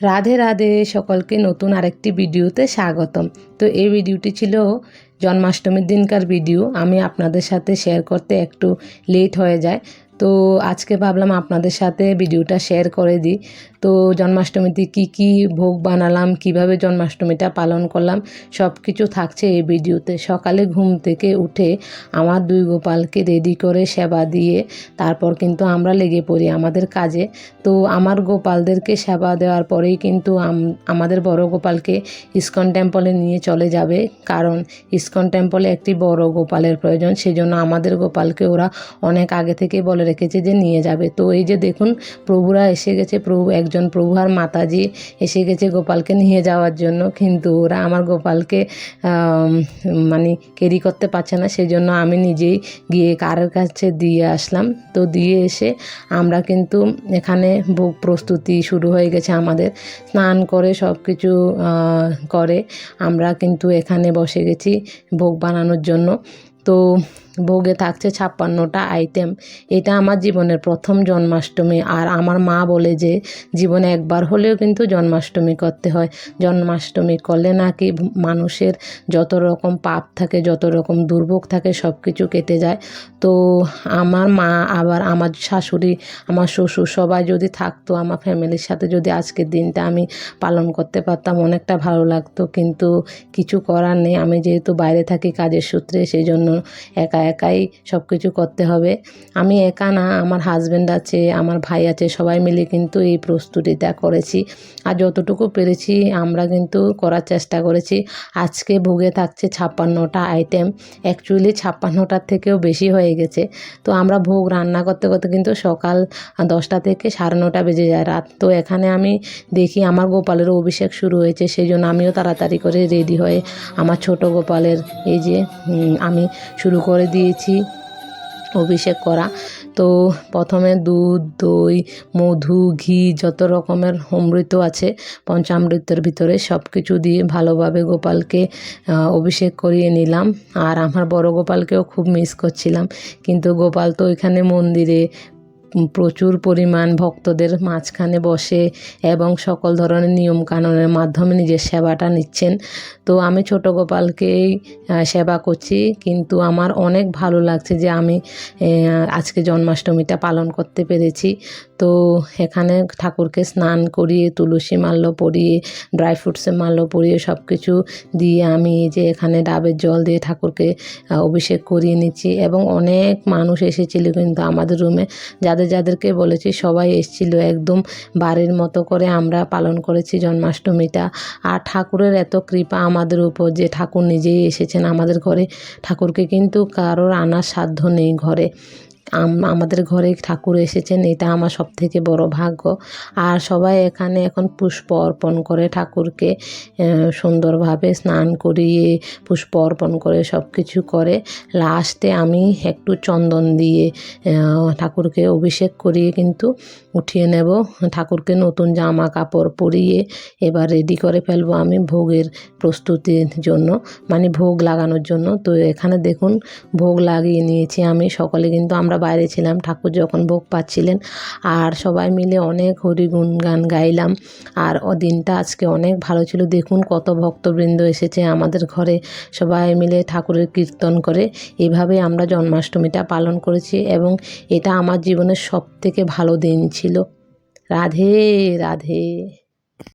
রাধে রাধে সকলকে নতুন আরেকটি ভিডিওতে স্বাগতম। তো এই ভিডিওটি ছিল জন্মাষ্টমীর দিনকার ভিডিও। আমি আপনাদের সাথে শেয়ার করতে একটু লেট হয়ে যায়। তো আজকে ভাবলাম আপনাদের সাথে ভিডিওটা শেয়ার করে দিই। তো জন্মাষ্টমীতে কি কি ভোগ বানালাম, কীভাবে জন্মাষ্টমীটা পালন করলাম সব কিছু থাকছে এই ভিডিওতে। সকালে ঘুম থেকে উঠে আমার দুই গোপালকে রেডি করে সেবা দিয়ে তারপর কিন্তু আমরা লেগে পড়ি আমাদের কাজে। তো আমার গোপালদেরকে সেবা দেওয়ার পরেই কিন্তু আমাদের বড় গোপালকে ইস্কন টেম্পলে নিয়ে চলে যাবে। কারণ ইস্কন টেম্পলে একটি বড় গোপালের প্রয়োজন, সেজন্য আমাদের গোপালকে ওরা অনেক আগে থেকে বলে রেখেছে যে নিয়ে যাবে। তো এই যে দেখুন, প্রভুরা এসে গেছে, প্রভু, একজন প্রভু আর মাতাজি এসে গেছে গোপালকে নিয়ে যাওয়ার জন্য। কিন্তু ওরা আমার গোপালকে মানে ক্যারি করতে পারছে না, সেজন্য আমি নিজেই গিয়ে কারের কাছে দিয়ে আসলাম। তো দিয়ে এসে আমরা কিন্তু এখানে ভোগ প্রস্তুতি শুরু হয়ে গেছে আমাদের। স্নান করে সব কিছু করে আমরা কিন্তু এখানে বসে গেছি ভোগ বানানোর জন্য। তো ভোগে থাকছে ছাপ্পান্নটা আইটেম এটা আমার জীবনের প্রথম জন্মাষ্টমী। আর আমার মা বলে যে, জীবনে একবার হলেও কিন্তু জন্মাষ্টমী করতে হয়। জন্মাষ্টমী করলে নাকি মানুষের যত রকম পাপ থাকে, যত রকম দুর্ভোগ থাকে সব কিছু কেটে যায়। তো আমার মা আবার আমার শাশুড়ি, আমার শ্বশুর সবাই যদি থাকতো, আমার ফ্যামিলির সাথে যদি আজকের দিনটা আমি পালন করতে পারতাম, অনেকটা ভালো লাগতো। কিন্তু কিছু করার নেই। আমি যেহেতু বাইরে থাকি কাজের সূত্রে, সেই জন্য একা একাই সব কিছু করতে হবে। আমি একা না, আমার হাজব্যান্ড আছে, আমার ভাই আছে, সবাই মিলে কিন্তু এই প্রস্তুতিটা করেছি। আর যতটুকু পেরেছি, আমরা কিন্তু করার চেষ্টা করেছি। আজকে ভোগে থাকছে ছাপ্পান্নটা আইটেম অ্যাকচুয়ালি ছাপ্পান্নটার থেকেও বেশি হয়ে গেছে। তো আমরা ভোগ রান্না করতে করতে কিন্তু সকাল দশটা থেকে সাড়ে নটা বেজে যায়। রাত তো এখানে আমি দেখি আমার গোপালেরও অভিষেক শুরু হয়েছে, সেই জন্য আমিও তাড়াতাড়ি করে রেডি হয়ে আমার ছোট গোপালের এই যে আমি শুরু করে দিয়েছি অভিষেক করা। তো প্রথমে দুধ, দই, মধু, ঘি, যত রকমের অমৃত আছে, পঞ্চামৃতের ভিতরে সব কিছু দিয়ে ভালোভাবে গোপালকে অভিষেক করিয়ে নিলাম। আর আমার বড় গোপালকেও খুব মিস করছিলাম। কিন্তু গোপাল তো ওইখানে মন্দিরে প্রচুর পরিমাণ ভক্তদের মাঝখানে বসে এবং সকল ধরনের নিয়মকানুনের মাধ্যমে নিজের সেবাটা নিচ্ছেন। তো আমি ছোট গোপালকেই সেবা করছি। কিন্তু আমার অনেক ভালো লাগছে যে আমি আজকে জন্মাষ্টমীটা পালন করতে পেরেছি। তো এখানে ঠাকুরকে স্নান করিয়ে, তুলসী মাল্য পরিয়ে, ড্রাই ফ্রুটসের মাল্য পরিয়ে সব কিছু দিয়ে আমি যে এখানে ডাবের জল দিয়ে ঠাকুরকে অভিষেক করিয়ে নিচ্ছি। এবং অনেক মানুষ এসেছিল কিন্তু আমাদের রুমে যাদের যাদেরকে বলেছি, সবাই এসেছিল একদম বাড়ির মতো করে আমরা পালন করেছি জন্মাষ্টমীটা। আর ঠাকুরের এত কৃপা আমাদের উপর যে ঠাকুর নিজেই এসেছেন আমাদের ঘরে। ঠাকুরকে কিন্তু কারোর আনার সাধ্য নেই ঘরে। আমাদের ঘরে ঠাকুর এসেছেন, এটা আমার সব থেকে বড় ভাগ্য। আর সবাই এখানে এখন পুষ্প অর্পণ করে ঠাকুরকে সুন্দরভাবে স্নান করিয়ে পুষ্প অর্পণ করে সব কিছু করে। লাস্টে আমি একটু চন্দন দিয়ে ঠাকুরকে অভিষেক করিয়ে কিন্তু উঠিয়ে নেব। ঠাকুরকে নতুন জামা কাপড় পরিয়ে এবার রেডি করে ফেলব আমি ভোগের প্রস্তুতির জন্য মানে ভোগ লাগানোর জন্য। তো এখানে দেখুন, ভোগ লাগিয়ে নিয়েছি আমি। সকলে কিন্তু আমরা বাইরে ছিলাম, ঠাকুর যখন ভোগ পাচ্ছিলেন। আর সবাই মিলে অনেক হরি গান গাইলাম। আর ও দিনটা আজকে অনেক ভালো ছিল। দেখুন কত ভক্তবৃন্দ এসেছে আমাদের ঘরে। সবাই মিলে ঠাকুরের কীর্তন করে। এভাবে আমরা জন্মাষ্টমীটা পালন করেছি এবং এটা আমার জীবনের সব থেকে ভালো দিন ছিল। রাধে রাধে।